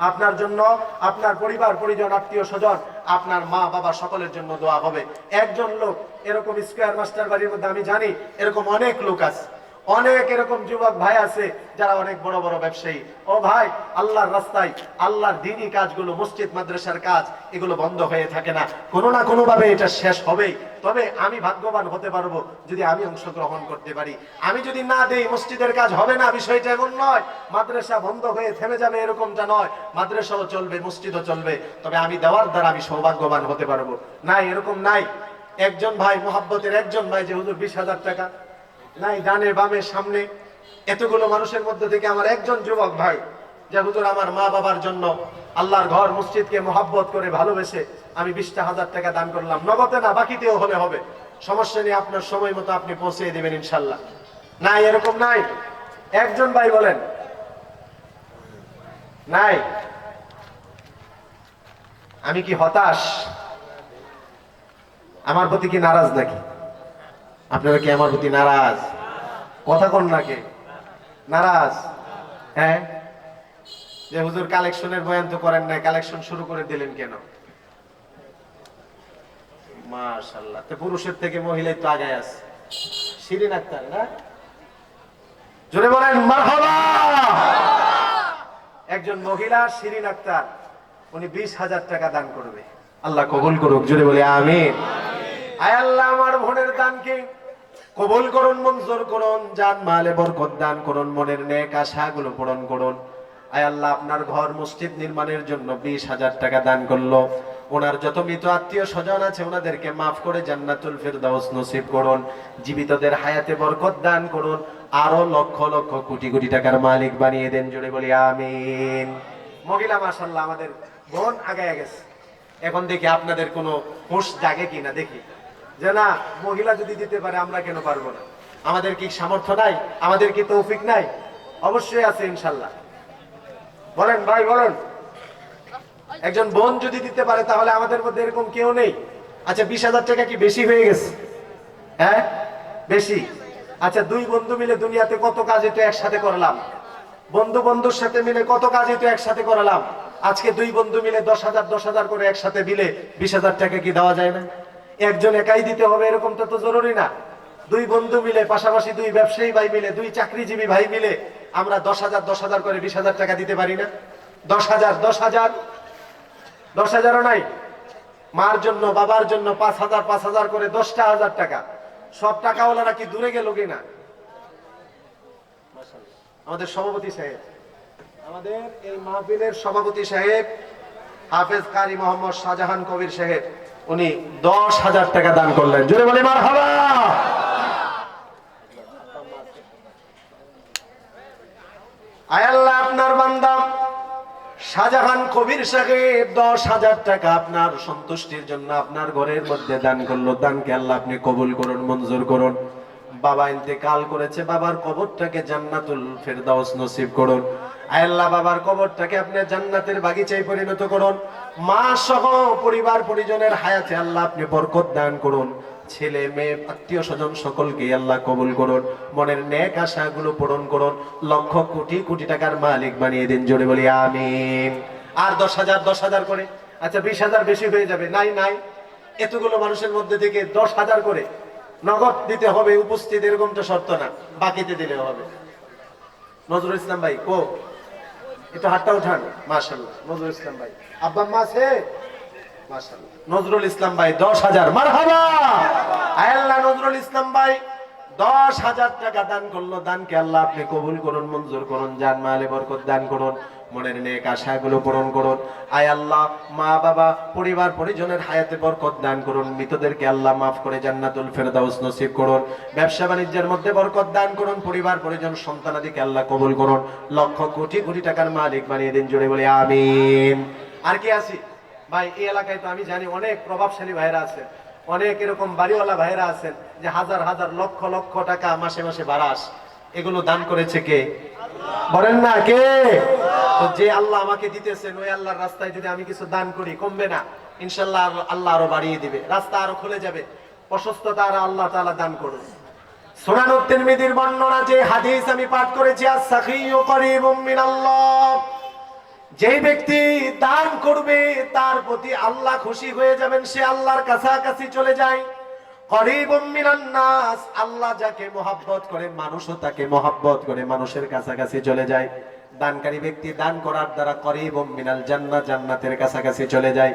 আপনার জন্য, আপনার পরিবার, পরিজন, আত্মীয় স্বজন, আপনার মা, বাবা সকলের জন্য দোয়া হবে। একজন লোক, এরকম স্কোয়ার মাস্টার বাড়ির মধ্যে আমি জানি, এরকম অনেক লোক আছে। অনেক এরকম যুবক ভাই আছে যারা অনেক বড় বড় ব্যবসায়ী। ও ভাই, আল্লাহর রাস্তায়, আল্লাহর দিনই কাজগুলো, মসজিদ, মাদ্রাসার কাজ, এগুলো বন্ধ হয়ে থাকে না। কোনো না কোনো ভাবে এটা শেষ হবেই। তবে আমি ভাগ্যবান হতে পারব যদি আমি অংশগ্রহণ করতে পারি। আমি যদি না দেই, মসজিদের কাজ হবে না, বিষয়টা এমন নয়। মাদ্রাসা বন্ধ হয়ে থেমে যাবে এরকমটা নয়। মাদ্রাসাও চলবে, মসজিদও চলবে। তবে আমি দেওয়ার দ্বারা আমি সৌভাগ্যবান হতে পারব। নাই, এরকম নাই। একজন ভাই, মোহাব্বতের একজন ভাই যে হুজুর, বিশ হাজার টাকা। নাই, ডানে বামে সামনে। এতগুলো মানুষের মধ্যে থেকে আমার একজন যুবক ভাই, যে হুজুর আমার মা বাবার জন্য আল্লাহর ঘর, মসজিদকে মোহাব্বত করে ভালোবেসে আমি বিশটা হাজার টাকা দান করলাম। নগদে না, বাকিতেও হলে হবে। সমস্যা নেই, আপনার সময় মতো আপনি পৌঁছে দেবেন ইনশাল্লাহ। নাই, এরকম নাই। একজন ভাই বলেন, নাই, আমি কি হতাশ? আমার প্রতি কি নারাজ নাকি? আপনারা কি আমার প্রতি নারাজ? কথা কোন নাকি নারাজ? হ্যাঁ? যে হুজুর কালেকশনের বয়ান তো করেন নাই, কালেকশন শুরু করে দিলেন কেন? মাশাল্লাহ তো পুরুষের থেকে মহিলাই তো আগে আছে। শিরিন আক্তার, না? জোরে বলেন, মারহাবা! একজন মহিলা শিরিন আক্তার, উনি বিশ হাজার টাকা দান করবে। আল্লাহ কবুল করুক, জোরে বলে, আমিন। আয় আল্লাহ, আমার বোনের দানকে কবুল করুন, মঞ্জুর করুন যান মালে বরকত দান করুন, মনের নেক আশাগুলো পূরণ করুন। আয় আল্লাহ, আপনার ঘর মসজিদ নির্মাণের জন্য বিশ হাজার টাকা দান করল। ওনার যত মৃত আত্মীয় স্বজন আছে, ওনাদেরকে মাফ করে জান্নাতুল ফেরদাউস নসিব করুন। জীবিতদের হায়াতে বরকত দান করুন। আরও লক্ষ লক্ষ কোটি কোটি টাকার মালিক বানিয়ে দেন জুড়ে বলি আমিন। মহিলা মাসাল্লাহ আমাদের বোন আগায় গেছে। এখন দেখি আপনাদের কোনো হুঁশ জাগে কিনা, দেখি। যে না, মহিলা যদি দিতে পারে, আমরা কেন পারব না? আমাদের কি সামর্থ্য নাই? আমাদের কি তৌফিক নাই? অবশ্যই আছে, ইনশাল্লাহ। বলেন, ভাই, বলেন। একজন বোন যদি দিতে পারে, তাহলে আমাদের মধ্যে এরকম কেউ নেই। আচ্ছা বিশ হাজার টাকা কি বেশি হয়ে গেছে? হ্যাঁ? বেশি। আচ্ছা দুই বন্ধু মিলে দুনিয়াতে কত কাজ তো একসাথে করলাম। বন্ধু বন্ধুর সাথে মিলে কত কাজ তো একসাথে করলাম। আজকে দুই বন্ধু মিলে দশ হাজার দশ হাজার করে একসাথে মিলে বিশ হাজার টাকা কি দেওয়া যায় না? একজন একাই দিতে হবে এরকমটা তো জরুরি না। দুই বন্ধু মিলে, পাশাপাশি দুই ব্যবসায়ী ভাই মিলে, দুই চাকরিজীবী ভাই মিলে আমরা দশ হাজার দশ হাজার করে বিশ হাজার টাকা দিতে পারি না। দশ হাজার দশ হাজার। দশ হাজারও নাই। মার জন্য, বাবার জন্য পাঁচ হাজার পাঁচ হাজার করে দশটা হাজার টাকা। সব টাকা টাকাওয়ালারা কি দূরে গেল কিনা? আমাদের সভাপতি সাহেব। আমাদের এই মাহফিলের সভাপতি সাহেব হাফেজ কারি মোহাম্মদ শাহজাহান কবির সাহেব। উনি দশ হাজার টাকা দান করলেন। জোরে বলে মার হাবা আয়াল্লাহ আপনার বান্দাম শাহজাহান কবির সাহেব দশ হাজার টাকা আপনার সন্তুষ্টির জন্য আপনার ঘরের মধ্যে দান করল। দানকে আল্লাহ আপনি কবুল করুন, মঞ্জুর করুন। বাবা ইন্তেকাল করেছে, বাবার কবরটাকে জান্নাতুল ফেরদাউস নসিব করুন। আল্লাহ, বাবার কবরটাকে আপনি জান্নাতের বাগিচায় পরিণত করুন। মা সহ পরিবার পরিজনের হায়াতে আল্লাহ আপনি বরকত দান করুন। ছেলে, মেয়ে, আত্মীয় স্বজন সকলকে আল্লাহ কবুল করুন। মনের নেক আশাগুলো পূরণ করুন। লক্ষ কোটি কোটি টাকার মালিক বানিয়ে দিন, জোরে বলি আমিন। আর দশ হাজার দশ হাজার করে? আচ্ছা বিশ হাজার বেশি হয়ে যাবে। নাই নাই। এতগুলো মানুষের মধ্যে থেকে দশ হাজার করে নগদ দিতে হবে উপস্থিত এরকমটা শর্ত না। বাকিতে দিলে হবে। নজরুল ইসলাম ভাই কো? একটু হাতটা উঠান। মাশাল্লাহ নজরুল ইসলাম ভাই। আব্বা মা আছে? নজরুল ইসলাম ভাই দশ হাজার। মারহাবা! আয়াল্লাহ নজরুল ইসলাম ভাই দশ হাজার টাকা দান করল দানকে আল্লাহ আপনি কবুল করুন, মঞ্জুর করুন, জান মালে বরকত দান করুন, মনের নেক আশাগুলো পূরণ করুন। আয় আল্লাহ, মা, বাবা, পরিবার, পরিজনের হায়াতে বরকত দান করুন, মৃতদেরকে আল্লাহ মাফ করে জান্নাতুল ফেরদাউস নসিব করুন। ব্যবসা বাণিজ্যের মধ্যে বরকত দান করুন, পরিবার, পরিজন সন্তানাদিকে আল্লাহ কবুল করুন। লক্ষ কোটি কোটি টাকার মালিক বানিয়ে দিন জুড়ে বলে আমিন। আর কি আছি? ভাই, এই এলাকায় তো আমি জানি অনেক প্রভাবশালী ভাইরা আছেন অনেক এরকম বাড়িওয়ালা ভাইরা আছেন যে হাজার হাজার লক্ষ লক্ষ টাকা মাসে মাসে বাড়াস এগুলো দান করেছে কে? বলেন না, কে? যে আল্লাহ আমাকে দিতেছেন, ওই আল্লাহর রাস্তায় যদি আমি কিছু দান করি, কমবে না। ইনশাল্লাহ আরো- আল্লাহ আরও বাড়িয়ে দিবে। রাস্তা আরও খুলে যাবে। প্রশস্ততা আর আল্লাহ তাআলা দান করুন। সুনানুত তিরমিজির বর্ণনা যে হাদিস আমি পাঠ করেছি, আস-সাখিয়্যু করিবুম মিনাল্লাহ। যেই ব্যক্তি দান করবে, তার প্রতি আল্লাহ খুশি হয়ে যাবেন, সে আল্লাহর কাছাকাছি চলে যায়। আল্লাহ যাকে করে, মানুষও তাকে করে, মানুষের কাছাকাছি চলে যায়। দানকারী ব্যক্তি দান করার দ্বারা করিবুম মিনাল জান্নাত জান্নাতের কাছাকাছি চলে যায়।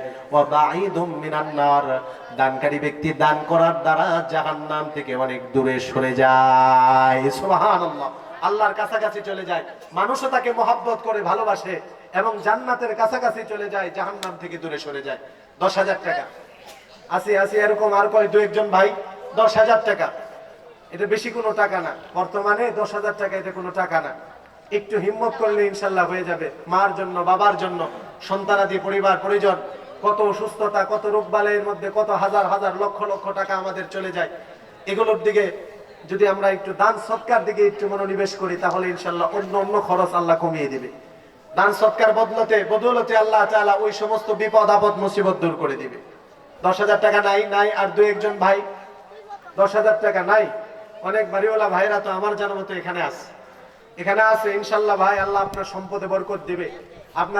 দানকারী ব্যক্তি দান করার দ্বারা জাহান্নাম থেকে অনেক দূরে সরে যায়। সুবহানাল্লাহ। আল্লাহর কাছাকাছি চলে যায়। মানুষও তাকে মোহাব্বত করে, ভালোবাসে এবং জান্নাতের কাছাকাছি চলে যায়, জাহান্নাম থেকে দূরে সরে যায়। দশ হাজার টাকা। আসি আসি, এরকম আর কয়, দু একজন ভাই, দশ হাজার টাকা। এটা বেশি কোনো টাকা না। বর্তমানে দশ হাজার টাকা এটা কোনো টাকা না। একটু হিম্মত করলে ইনশাল্লাহ হয়ে যাবে। মার জন্য, বাবার জন্য সন্তানাদি পরিবার, পরিজন। কত অসুস্থতা, কত রোগবালের মধ্যে কত হাজার হাজার, লক্ষ লক্ষ টাকা আমাদের চলে যায়। এগুলোর দিকে যদি আমরা একটু দান সৎকার দিকে একটু মনোনিবেশ করি, তাহলে ইনশাল্লাহ অন্য অন্য খরচ আল্লাহ কমিয়ে দিবে। দান সৎকার বদলতে বদলতে আল্লাহ তাআলা ওই সমস্ত বিপদ, আপদ, মুসিবত দূর করে দিবে। দশ হাজার টাকা নাই নাই, আর দু একজন ভাই, দশ হাজার টাকা নাই। অনেক বাড়িওয়ালা ভাইরা তো আমার জানা মতো এখানে আছে। এখানে আছে, ইনশাল্লাহ ভাই, আল্লাহ আপনার সম্পদে বরকত দিবে। আপনার